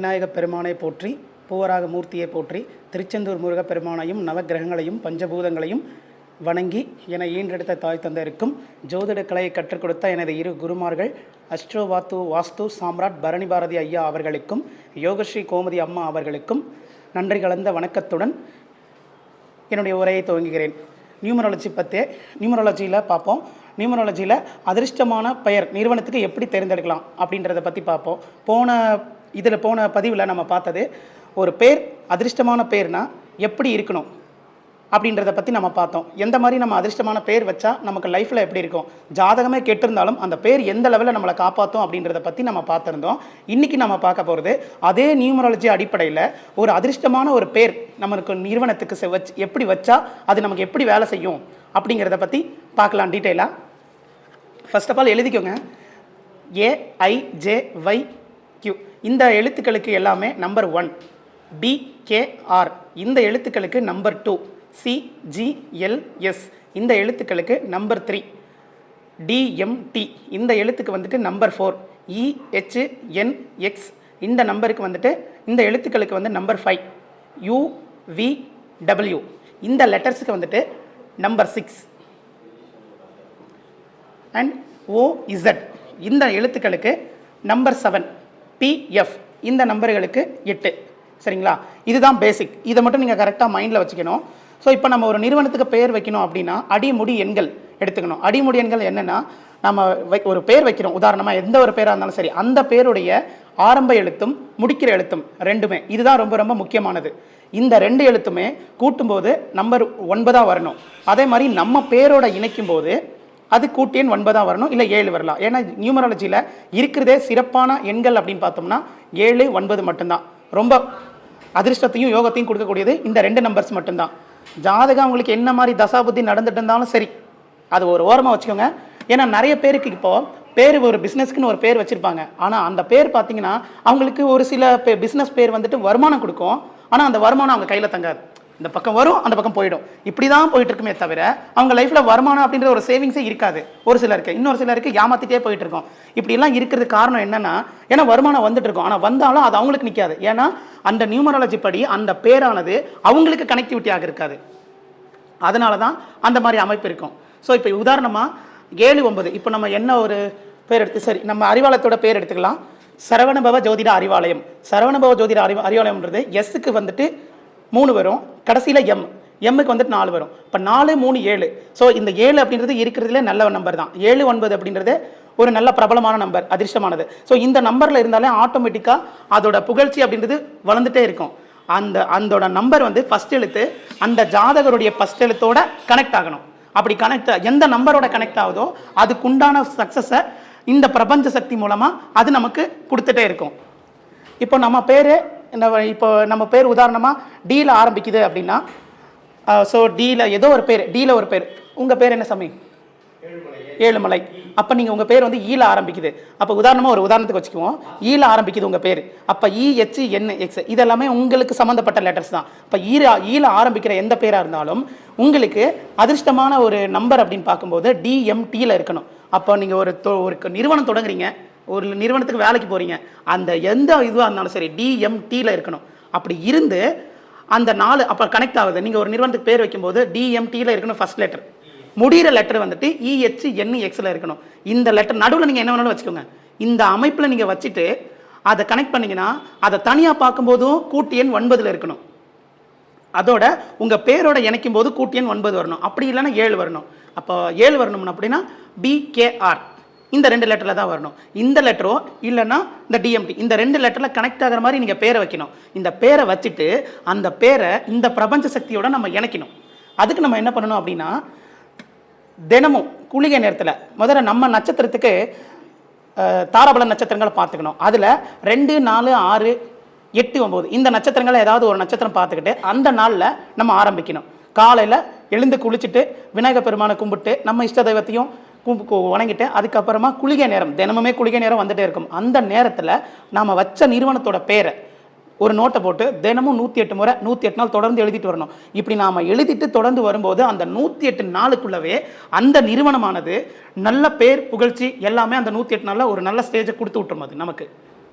விநாயகப் பெருமானை போற்றி பூவராக மூர்த்தியை போற்றி திருச்செந்தூர் முருகப் பெருமானையும் நவக்கிரகங்களையும் பஞ்சபூதங்களையும் வணங்கி என ஈன்றெடுத்த தாய் தந்தையருக்கும் ஜோதிட கலையை கற்றுக் கொடுத்த எனது இரு குருமார்கள் அஸ்ட்ரோ வாத்து வாஸ்து சாம்ராட் பரணி பாரதி ஐயா அவர்களுக்கும் யோகஸ்ரீ கோமதி அம்மா அவர்களுக்கும் நன்றி கலந்த வணக்கத்துடன் என்னுடைய உரையை துவங்குகிறேன். நியூமராலஜி பற்றி நியூமராலஜியில் பார்ப்போம். நியூமராலஜியில் அதிர்ஷ்டமான பெயர் நிறுவனத்துக்கு எப்படி தேர்ந்தெடுக்கலாம் அப்படின்றத பற்றி பார்ப்போம். போன இதில் போன பதிவில் நம்ம பார்த்தது ஒரு பேர் அதிர்ஷ்டமான பேர்னா எப்படி இருக்கணும் அப்படின்றத பற்றி நம்ம பார்த்தோம். எந்த மாதிரி நம்ம அதிர்ஷ்டமான பேர் வச்சா நமக்கு லைஃப்பில் எப்படி இருக்கும்? ஜாதகமே கெட்டிருந்தாலும் அந்த பேர் எந்த லெவலில் நம்மளை காப்பாற்றும் அப்படின்றத பற்றி நம்ம பார்த்துருந்தோம். இன்றைக்கி நம்ம பார்க்க போகிறது அதே நியூமராலஜி அடிப்படையில் ஒரு அதிர்ஷ்டமான ஒரு பேர் நம்மளுக்கு நிறுவனத்துக்கு செ- வச்சு எப்படி வச்சா அது நமக்கு எப்படி வேலை செய்யும் அப்படிங்கிறத பற்றி பார்க்கலாம் டீட்டெயிலாக ஃபர்ஸ்ட் ஆஃப் ஆல் எழுதிக்கோங்க. ஏஐஜேஒய் கியூ இந்த எழுத்துக்களுக்கு எல்லாமே நம்பர் ஒன் பிகேஆர் இந்த எழுத்துக்களுக்கு நம்பர் டூ சிஜிஎல்எஸ் இந்த எழுத்துக்களுக்கு நம்பர் த்ரீ டிஎம்டி இந்த எழுத்துக்கு வந்துட்டு நம்பர் ஃபோர் இஹெச்என்எக்ஸ் இந்த நம்பருக்கு வந்துட்டு இந்த எழுத்துக்களுக்கு வந்து நம்பர் ஃபைவ் யூவிடபிள்யூ இந்த லெட்டர்ஸுக்கு வந்துட்டு நம்பர் சிக்ஸ் அண்ட் ஓஇசட் இந்த எழுத்துக்களுக்கு நம்பர் செவன் பிஎஃப் இந்த நம்பர்களுக்கு எட்டு. சரிங்களா? இதுதான் பேசிக் இதை மட்டும் நீங்கள் கரெக்டாக மைண்டில் வச்சுக்கணும். ஸோ இப்போ நம்ம ஒரு நிறுவனத்துக்கு பெயர் வைக்கணும் அப்படின்னா அடிமுடி எண்கள் எடுத்துக்கணும். அடிமுடி எண்கள் என்னென்னா நம்ம வை ஒரு பேர் வைக்கிறோம். உதாரணமாக எந்த ஒரு பேராக இருந்தாலும் சரி அந்த பேருடைய ஆரம்ப எழுத்தும் முடிக்கிற எழுத்தும் ரெண்டுமே. இதுதான் ரொம்ப ரொம்ப முக்கியமானது. இந்த ரெண்டு எழுத்துமே கூட்டும்போது நம்பர் ஒன்பதாக வரணும். அதே மாதிரி நம்ம பேரோட இணைக்கும் போது அது கூட்டியன் ஒன்பதாக வரணும் இல்லை ஏழு வரலாம். ஏன்னா நியூமராலஜியில் இருக்கிறதே சிறப்பான எண்கள் அப்படின்னு பார்த்தோம்னா ஏழு ஒன்பது மட்டும்தான். ரொம்ப அதிர்ஷ்டத்தையும் யோகத்தையும் கொடுக்கக்கூடியது இந்த ரெண்டு நம்பர்ஸ் மட்டும்தான். ஜாதகம் அவங்களுக்கு என்ன மாதிரி தசாபுத்தி நடந்துட்டு இருந்தாலும் சரி அது ஒரு ஓரமாக வச்சுக்கோங்க. ஏன்னா நிறைய பேருக்கு இப்போ பேர் ஒரு பிஸ்னஸ்க்குன்னு ஒரு பேர் வச்சுருப்பாங்க. ஆனால் அந்த பேர் பார்த்தீங்கன்னா அவங்களுக்கு ஒரு சில பே பிஸ்னஸ் பேர் வந்துட்டு வருமானம் கொடுக்கும். ஆனால் அந்த வருமானம் அவங்க கையில் தங்காது. இந்த பக்கம் வரும் அந்த பக்கம் போயிடும். இப்படி தான் போயிட்டு இருக்குமே தவிர அவங்க லைஃப்பில் வருமானம் அப்படின்ற ஒரு சேவிங்ஸே இருக்காது. ஒரு சிலருக்கு. இன்னொரு சிலருக்கு ஏமாத்திட்டே போயிட்டு இருக்கோம் இப்படிலாம் இருக்கிறது காரணம் என்னன்னா ஏன்னா வருமானம் வந்துட்டு இருக்கும் ஆனால் வந்தாலும் அது அவங்களுக்கு நிற்காது ஏன்னா அந்த நியூமராலஜி படி அந்த பேரானது அவங்களுக்கு கனெக்டிவிட்டியாக இருக்காது. அதனால தான் அந்த மாதிரி அமைப்பு இருக்கும். ஸோ இப்போ உதாரணமாக ஏழு ஒன்பது. இப்போ நம்ம என்ன ஒரு பேர் எடுத்து சரி நம்ம அறிவாலயத்தோட பேர் எடுத்துக்கலாம். சரவணபவ ஜோதிட அறிவாலயம். சரவணபவ ஜோதிட அறிவா அறிவாலயம்ன்றது எஸ்ஸுக்கு வந்துட்டு மூணு வரும். கடைசியில் எம் எம்முக்கு வந்துட்டு நாலு வரும். இப்போ நாலு மூணு ஏழு. ஸோ இந்த ஏழு அப்படின்றது இருக்கிறதுலே நல்ல நம்பர் தான். ஏழு ஒன்பது அப்படின்றது ஒரு நல்ல பிரபலமான நம்பர் அதிர்ஷ்டமானது. ஸோ இந்த நம்பரில் இருந்தாலே ஆட்டோமேட்டிக்காக அதோட புகழ்ச்சி அப்படின்றது வளர்ந்துட்டே இருக்கும். அந்த அந்தோட நம்பர் வந்து ஃபஸ்ட் எழுத்து அந்த ஜாதகருடைய ஃபஸ்ட் எழுத்தோட கனெக்ட் ஆகணும். அப்படி கனெக்ட் எந்த நம்பரோட கனெக்ட் ஆகுதோ அதுக்குண்டான சக்ஸஸை இந்த பிரபஞ்ச சக்தி மூலமாக அது நமக்கு கொடுத்துட்டே இருக்கும். இப்போ நம்ம பேர் இப்போ நம்ம பேர் உதாரணமாக டீல ஆரம்பிக்குது அப்படின்னா ஸோ டீல ஏதோ ஒரு பேர் டீல ஒரு பேர். உங்கள் பேர் என்ன சாமி? ஏழுமலை. அப்போ நீங்கள் உங்கள் பேர் வந்து ஈல ஆரம்பிக்குது. அப்போ உதாரணமாக ஒரு உதாரணத்துக்கு வச்சுக்குவோம். ஈல ஆரம்பிக்குது உங்கள் பேர். அப்போ இ எச் என் எக்ஸ் இதெல்லாமே உங்களுக்கு சம்மந்தப்பட்ட லெட்டர்ஸ் தான். இப்போ ஈர ஈல ஆரம்பிக்கிற எந்த பேராக இருந்தாலும் உங்களுக்கு அதிர்ஷ்டமான ஒரு நம்பர் அப்படின்னு பார்க்கும்போது டிஎம்டியில் இருக்கணும். அப்போ நீங்கள் ஒரு ஒரு நிறுவனம் தொடங்குறீங்க. ஒரு நிறுவனத்துக்கு வேலைக்கு போகிறீங்க அந்த எந்த இதுவாக இருந்தாலும் சரி டிஎம்டியில் இருக்கணும். அப்படி இருந்து அந்த நாலு அப்போ கனெக்ட் ஆகுது. நீங்கள் ஒரு நிறுவனத்துக்கு பேர் வைக்கும்போது டிஎம்டியில் இருக்கணும் ஃபர்ஸ்ட் லெட்டர் முடிகிற லெட்டர் வந்துட்டு இஹெச் என்இஎக்ஸில் இருக்கணும். இந்த லெட்டர் நடுவில் நீங்கள் என்ன வேணாலும் வச்சுக்கோங்க. இந்த அமைப்பில் நீங்கள் வச்சுட்டு அதை கனெக்ட் பண்ணிங்கன்னா அதை தனியாக பார்க்கும்போதும் கூட்டு எண் ஒன்பதில் இருக்கணும். அதோட உங்கள் பேரோட இணைக்கும் போது கூட்டி எண் ஒன்பது வரணும். அப்படி இல்லைன்னா ஏழு வரணும். அப்போ ஏழு வரணும் அப்படின்னா பிகேஆர் இந்த ரெண்டு லெட்டரில் தான் வரணும். இந்த லெட்டரோ இல்லைன்னா இந்த டிஎம்டி இந்த ரெண்டு லெட்டரில் கனெக்ட் ஆகிற மாதிரி நீங்கள் பேரை வைக்கணும். இந்த பேரை வச்சுட்டு அந்த பேரை இந்த பிரபஞ்ச சக்தியோட நம்ம இணைக்கணும். அதுக்கு நம்ம என்ன பண்ணணும் அப்படின்னா தினமும் குளிகை நேரத்தில் முதல்ல நம்ம நட்சத்திரத்துக்கு தாராபல நட்சத்திரங்களை பார்த்துக்கணும். அதில் ரெண்டு நாலு ஆறு எட்டு ஒம்பது இந்த நட்சத்திரங்களை ஏதாவது ஒரு நட்சத்திரம் பார்த்துக்கிட்டு அந்த நாளில் நம்ம ஆரம்பிக்கணும். காலையில் எழுந்து குளிச்சுட்டு விநாயகர் பெருமானை கும்பிட்டு நம்ம இஷ்ட தெய்வத்தையும் வணங்கிட்டு அதுக்கப்புறமா குளிகை நேரம் தினமுமே குளிகை நேரம் வந்துட்டே இருக்கும். அந்த நேரத்தில் நாம் வச்ச நிறுவனத்தோட பேரை ஒரு நோட்டை போட்டு தினமும் நூற்றி எட்டு முறை நூற்றி எட்டு நாள் தொடர்ந்து எழுதிட்டு வரணும். இப்படி நாம் எழுதிட்டு தொடர்ந்து வரும்போது அந்த நூற்றி எட்டு நாளுக்குள்ளவே அந்த நிறுவனமானது நல்ல பேர் புகழ்ச்சி எல்லாமே அந்த நூற்றி எட்டு நாளில் ஒரு நல்ல ஸ்டேஜை கொடுத்து விட்டுரும் அது நமக்கு.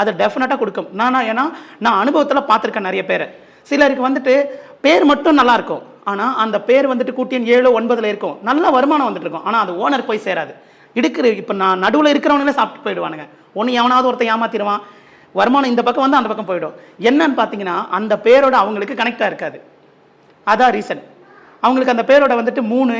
அதை டெஃபினட்டாக கொடுக்கும். நான் ஏன்னா நான் அனுபவத்தில் பார்த்துருக்கேன் நிறைய பேர். சிலருக்கு வந்துட்டு பேர் மட்டும் நல்லாயிருக்கும் ஆனால் அந்த பேர் வந்துட்டு கூட்டியன் ஏழோ ஒன்பதில் இருக்கும். நல்ல வருமானம் வந்துட்டு இருக்கும். ஆனால் அது ஓனர் போய் சேராது. இடுக்கிற இப்போ நான் நடுவில் இருக்கிறவங்களே சாப்பிட்டு போயிடுவானுங்க. ஒன்று எவனாவது ஒருத்தன் ஏமாத்திடுவான். வருமானம் இந்த பக்கம் வந்து அந்த பக்கம் போயிடும். என்னன்னு பார்த்தீங்கன்னா அந்த பேரோட அவங்களுக்கு கனெக்டாக இருக்காது. அதான் ரீசன் அவங்களுக்கு அந்த பேரோட வந்துட்டு மூணு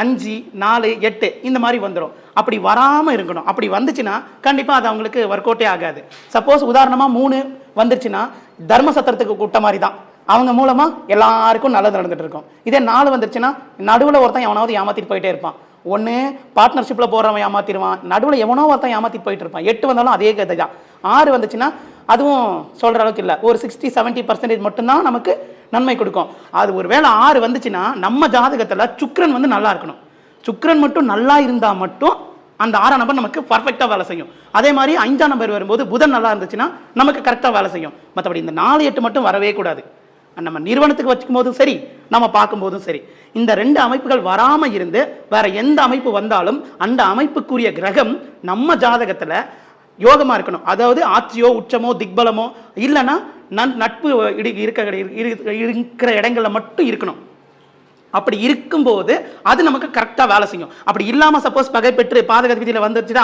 அஞ்சு நாலு எட்டு இந்த மாதிரி வந்துடும் அப்படி வராமல் இருக்கணும். அப்படி வந்துச்சுன்னா கண்டிப்பாக அது அவங்களுக்கு ஒர்க் அவுட்டே ஆகாது. சப்போஸ் உதாரணமாக மூணு வந்துருச்சுன்னா தர்ம சத்திரத்துக்கு கூட்ட மாதிரி தான். அவங்க மூலமாக எல்லாருக்கும் நல்லது நடந்துட்டு இருக்கும். இதே நாலு வந்துருச்சுன்னா நடுவில் ஒருத்தன் எவனாவது ஏமாற்றிட்டு போயிட்டே இருப்பான். ஒன்று பார்ட்னர்ஷிப்பில் போகிறவன் ஏமாத்திடுவான். நடுவில் எவனோ ஒருத்தன் ஏமாற்றிட்டு போயிட்டு இருப்பான். எட்டு வந்தாலும் அதே கதை தான் ஆறு வந்துச்சுன்னா அதுவும் சொல்கிற அளவுக்கு இல்லை. ஒரு சிக்ஸ்டி செவன்ட்டி பர்சன்டேஜ் மட்டும்தான் நமக்கு நன்மை கொடுக்கும். அது ஒரு வேளை ஆறு வந்துச்சுன்னா நம்ம ஜாதகத்தில் சுக்ரன் வந்து நல்லா இருக்கணும். சுக்ரன் மட்டும் நல்லா இருந்தால் மட்டும் அந்த ஆறாம் நம்பர் நமக்கு பர்ஃபெக்டாக வேலை செய்யும். அதே மாதிரி அஞ்சாம் நம்பர் வரும்போது புதன் நல்லா இருந்துச்சுன்னா நமக்கு கரெக்டாக வேலை செய்யும். மற்றபடி இந்த நாலு எட்டு மட்டும் வரவே கூடாது. நம்ம நிறுவனத்துக்கு வச்சுக்கும் போதும் சரி நம்ம பார்க்கும்போதும் சரி. இந்த ரெண்டு அமைப்புகள் வராமல் இருந்து வேற எந்த அமைப்பு வந்தாலும் அந்த அமைப்புக்குரிய கிரகம் நம்ம ஜாதகத்தில் யோகமாக இருக்கணும். அதாவது ஆட்சியோ உச்சமோ திக்பலமோ இல்லைன்னா நன் நட்பு இடி- இருக்க இரு- இருக்கிற இடங்கள்ல மட்டும் இருக்கணும். அப்படி இருக்கும்போது அது நமக்கு கரெக்டாக வேலை செய்யும். அப்படி இல்லாமல் சப்போஸ் பகை பெற்று பாதக விதியில் வந்துருச்சுன்னா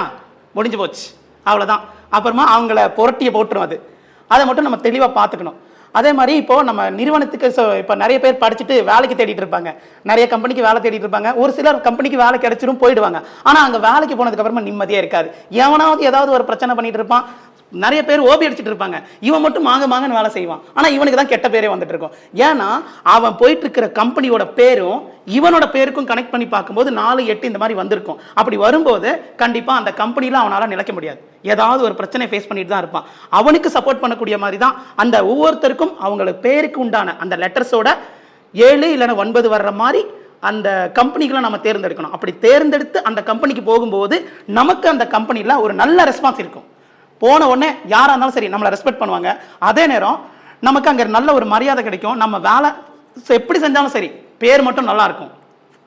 முடிஞ்சு போச்சு. அவ்வளோதான் அப்புறமா அவங்கள புரட்டியை போட்டுரும் அது. அதை மட்டும் நம்ம தெளிவாக பார்த்துக்கணும். அதே மாதிரி இப்போ நம்ம நிறுவனத்துக்கு ஸோ இப்போ நிறைய பேர் படிச்சுட்டு வேலைக்கு தேடிட்டு இருப்பாங்க. நிறைய கம்பெனிக்கு வேலை தேடிட்டு இருப்பாங்க. ஒரு சிலர் கம்பெனிக்கு வேலை கிடைச்சிடும் போயிடுவாங்க. ஆனால் அங்கே வேலைக்கு போனதுக்கு அப்புறமா நிம்மதியாக இருக்காது. எவனாவது ஏதாவது ஒரு பிரச்சனை பண்ணிட்டு இருப்பான். நிறைய பேர் ஓபி அடிச்சுட்டு இருப்பாங்க. இவன் மட்டும் மாங்க மாங்கன்னு வேலை செய்வான். ஆனால் இவனுக்கு தான் கெட்ட பேரே வந்துட்டு இருக்கும். ஏன்னா அவன் போயிட்டு இருக்கிற கம்பெனியோட பேரும் இவனோட பேருக்கும் கனெக்ட் பண்ணி பார்க்கும்போது நாலு எட்டு இந்த மாதிரி வந்திருக்கும். அப்படி வரும்போது கண்டிப்பாக அந்த கம்பெனியில் அவனால் நிலைக்க முடியாது. ஏதாவது ஒரு பிரச்சனை ஃபேஸ் பண்ணிட்டு தான் இருப்பான். அவனுக்கு சப்போர்ட் பண்ணக்கூடிய மாதிரி தான் அந்த ஒவ்வொருத்தருக்கும் அவங்களுக்கு பேருக்கு உண்டான அந்த லெட்டர்ஸோட ஏழு இல்லைன்னா ஒன்பது வர்ற மாதிரி அந்த கம்பெனிகளை நம்ம தேர்ந்தெடுக்கணும். அப்படி தேர்ந்தெடுத்து அந்த கம்பெனிக்கு போகும்போது நமக்கு அந்த கம்பெனியில் ஒரு நல்ல ரெஸ்பான்ஸ் இருக்கும். போன உடனே யாராக இருந்தாலும் சரி நம்மளை ரெஸ்பெக்ட் பண்ணுவாங்க. அதே நேரம் நமக்கு அங்கே நல்ல ஒரு மரியாதை கிடைக்கும். நம்ம வேலை எப்படி செஞ்சாலும் சரி பேர் மட்டும் நல்லா இருக்கும்.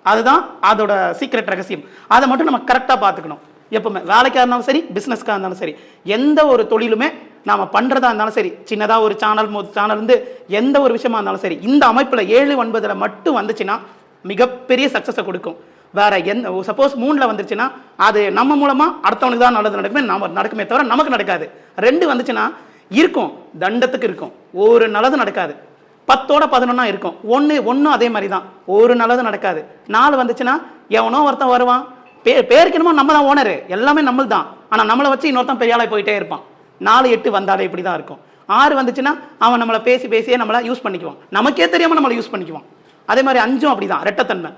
அதுதான் அதோட சீக்ரெட் ரகசியம். அதை மட்டும் நம்ம கரெக்டாக பார்த்துக்கணும். எப்பவுமே வேலைக்காக இருந்தாலும் சரி பிஸ்னஸ்க்காக இருந்தாலும் சரி எந்த ஒரு தொழிலுமே நாம் பண்ணுறதா இருந்தாலும் சரி சின்னதாக ஒரு சேனல் சேனல் வந்து எந்த ஒரு விஷயமா இருந்தாலும் சரி இந்த அமைப்பில் ஏழு ஒன்பதில் மட்டும் வந்துச்சுன்னா மிகப்பெரிய சக்ஸஸை கொடுக்கும். வேற எந்த சப்போஸ் மூணில் வந்துருச்சுன்னா அது நம்ம மூலமாக அடுத்தவனுக்கு தான் நல்லது நடக்குமே நம்ம நடக்குமே தவிர நமக்கு நடக்காது. ரெண்டு வந்துச்சுன்னா இருக்கும் தண்டத்துக்கு இருக்கும். ஒரு நல்லது நடக்காது. பத்தோட பதினொன்னா இருக்கும். ஒன்று ஒன்றும் அதே மாதிரி தான். ஒரு நல்லது நடக்காது. நாலு வந்துச்சுன்னா எவனோ ஒருத்தன் வருவான். பே பேருக்கு என்னமோ நம்ம தான் ஓனரு எல்லாமே நம்மள் தான். ஆனால் நம்மளை வச்சு இன்னொருத்தன் பெரிய ஆளாக போயிட்டே இருப்பான். நாலு எட்டு வந்தாலே இப்படி தான் இருக்கும். ஆறு வந்துச்சுன்னா அவன் நம்மளை பேசி பேசியே நம்மளை யூஸ் பண்ணிக்குவான். நமக்கே தெரியாமல் நம்மளை யூஸ் பண்ணிக்குவான். அதே மாதிரி அஞ்சும் அப்படி தான் ரெட்டத்தன்மை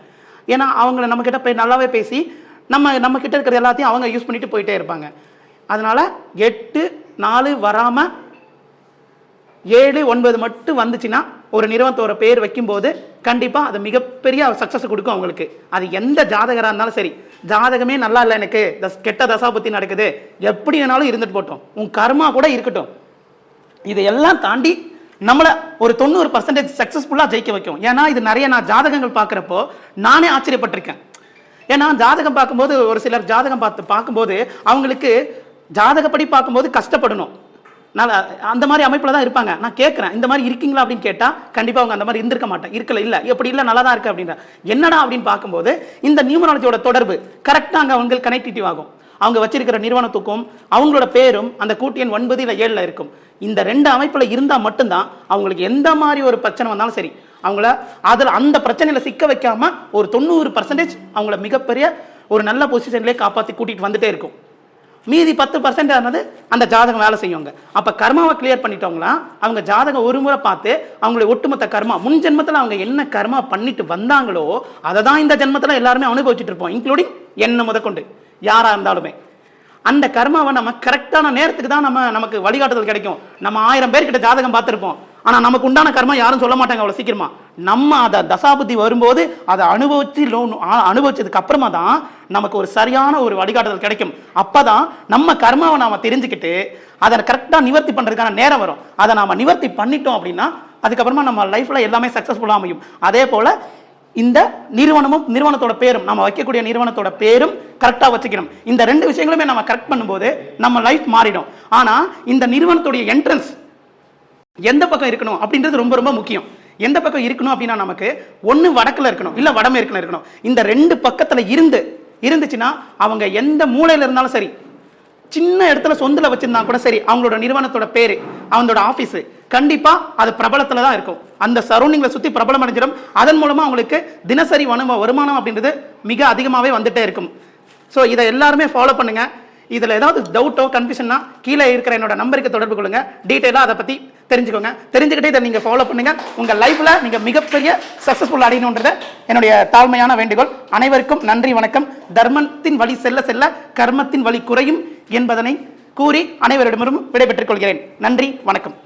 ஏன்னா அவங்கள நம்மக்கிட்ட போய் நல்லாவே பேசி நம்ம நம்மக்கிட்ட இருக்கிற எல்லாத்தையும் அவங்க யூஸ் பண்ணிட்டு போயிட்டே இருப்பாங்க. அதனால் எட்டு நாலு வராமல் ஏழு ஒன்பது மட்டும் வந்துச்சுன்னா ஒரு நிறுவனத்தோட பேர் வைக்கும்போது கண்டிப்பாக அது மிகப்பெரிய சக்ஸஸ் கொடுக்கும் அவங்களுக்கு. அது எந்த ஜாதகராக இருந்தாலும் சரி. ஜாதகமே நல்லா இல்லை எனக்கு. தஸ் கெட்ட தசாபுத்தி நடக்குது. எப்படி வேணாலும் இருந்துட்டு போட்டோம் உன் கர்மா கூட இருக்கட்டும். இதையெல்லாம் தாண்டி நம்மளை ஒரு தொண்ணூறு பர்சன்டேஜ் சக்ஸஸ்ஃபுல்லாக ஜெயிக்க வைக்கும். ஏன்னா இது நிறைய நான் ஜாதகங்கள் பார்க்குறப்போ நானே ஆச்சரியப்பட்டிருக்கேன். ஏன்னா ஜாதகம் பார்க்கும்போது ஒரு சிலர் ஜாதகம் பார்த்து பார்க்கும்போது அவங்களுக்கு ஜாதகப்படி பார்க்கும்போது கஷ்டப்படணும். நான் அந்த மாதிரி அமைப்பில் தான் இருப்பாங்க. நான் கேட்குறேன் இந்த மாதிரி இருக்கீங்களா? அப்படின்னு கேட்டால் கண்டிப்பாக அவங்க அந்த மாதிரி இருந்திருக்க மாட்டேன். இருக்கல இல்லை. எப்படி இல்லை? நல்லா தான் இருக்குது அப்படின்ற என்னடா? அப்படின்னு பார்க்கும்போது இந்த நியூமராலஜியோட தொடர்பு கரெக்டாக அங்கே அவங்களுக்கு கனெக்டிவ் ஆகும். அவங்க வச்சிருக்கிற நிறுவனத்துக்கும் அவங்களோட பேரும் அந்த கூட்டியன் எண் ஒன்பது இல்லை ஏழில் இருக்கும். இந்த ரெண்டு அமைப்பில் இருந்தால் மட்டும்தான் அவங்களுக்கு எந்த மாதிரி ஒரு பிரச்சனை வந்தாலும் சரி அவங்கள அதில் அந்த பிரச்சனையில் சிக்க வைக்காம ஒரு தொண்ணூறு பர்சன்டேஜ் அவங்கள மிகப்பெரிய ஒரு நல்ல பொசிஷன்லேயே காப்பாற்றி கூட்டிகிட்டு வந்துட்டே இருக்கும். மீதி பத்து பர்சன்ட் ஆனது அந்த ஜாதகம் வேலை செய்வாங்க அப்போ கர்மாவை கிளியர் பண்ணிட்டவங்களா அவங்க ஜாதகம் ஒரு முறை பார்த்து அவங்களுடைய ஒட்டுமொத்த கர்மா முன் ஜென்மத்தில் அவங்க என்ன கர்மா பண்ணிட்டு வந்தாங்களோ அதை தான் இந்த ஜென்மத்தில் எல்லாருமே அனுபவிச்சுட்டு இருப்போம் இன்க்ளூடிங் என்ன முதற்கொண்டு. யாராக இருந்தாலுமே. அந்த கர்மாவை நம்ம கரெக்டான நேரத்துக்கு தான் நம்ம நமக்கு வழிகாட்டுதல் கிடைக்கும். நம்ம ஆயிரம் பேர்கிட்ட ஜாதகம் பார்த்துருப்போம். ஆனால் நமக்கு உண்டான கர்மா யாரும் சொல்ல மாட்டாங்க அவ்வளோ சீக்கிரமா. நம்ம அதை தசாபுத்தி வரும்போது அதை அனுபவிச்சு லோன் அனுபவிச்சதுக்கு அப்புறமா தான் நமக்கு ஒரு சரியான ஒரு வழிகாட்டுதல் கிடைக்கும். அப்போ தான் நம்ம கர்மாவை நாம் தெரிஞ்சுக்கிட்டு அதை கரெக்டாக நிவர்த்தி பண்ணுறதுக்கான நேரம் வரும். அதை நாம் நிவர்த்தி பண்ணிட்டோம் அப்படின்னா அதுக்கப்புறமா நம்ம லைஃப்பில் எல்லாமே சக்ஸஸ்ஃபுல்லாக அமையும். அதே போல் இந்த நிறுவனமும் நிறுவனத்தோட பேரும் நம்ம வைக்கக்கூடிய நிறுவனத்தோட பேரும் கரெக்டாக வச்சுக்கணும். இந்த ரெண்டு விஷயங்களுமே நம்ம கரெக்ட் பண்ணும்போது நம்ம லைஃப் மாறிடும். ஆனால் இந்த நிறுவனத்துடைய என்ட்ரன்ஸ் எந்த பக்கம் இருக்கணும் அப்படின்றது ரொம்ப ரொம்ப முக்கியம். எந்த பக்கம் இருக்கணும் அப்படின்னா நமக்கு ஒன்று வடக்கில் இருக்கணும் இல்லை வடமேற்கில் இருக்கணும். இந்த ரெண்டு பக்கத்தில் இருந்து இருந்துச்சுன்னா அவங்க எந்த மூலையில் இருந்தாலும் சரி சின்ன இடத்துல சொந்தில் வச்சுருந்தா கூட சரி அவங்களோட நிறுவனத்தோட பேர் அவங்களோட ஆஃபீஸு கண்டிப்பாக அது பிரபலத்தில் தான் இருக்கும். அந்த சரௌண்டிங்கில் சுற்றி பிரபலம் அடைஞ்சிடும் அதன் மூலமாக அவங்களுக்கு தினசரி வனம வருமானம் அப்படின்றது மிக அதிகமாகவே வந்துட்டே இருக்கும். ஸோ இதை எல்லாருமே ஃபாலோ பண்ணுங்கள் இதில் ஏதாவது டவுட்டோ கன்ஃபியூஷன்னா கீழே இருக்கிற என்னோட நம்பருக்கு தொடர்பு கொள்ளுங்க. டீட்டெயிலாக அதை பற்றி தெரிஞ்சுக்கோங்க. தெரிஞ்சுக்கிட்டே இதை நீங்கள் ஃபாலோ பண்ணுங்கள் உங்கள் லைஃப்பில் நீங்கள் மிகப்பெரிய சக்ஸஸ்ஃபுல் அடையணுன்றத என்னுடைய தாழ்மையான வேண்டுகோள். அனைவருக்கும் நன்றி வணக்கம். தர்மத்தின் வழி செல்ல செல்ல கர்மத்தின் வழி குறையும் என்பதனை கூறி அனைவரிடமிருந்தும் விடைபெற்றுக் கொள்கிறேன். நன்றி வணக்கம்.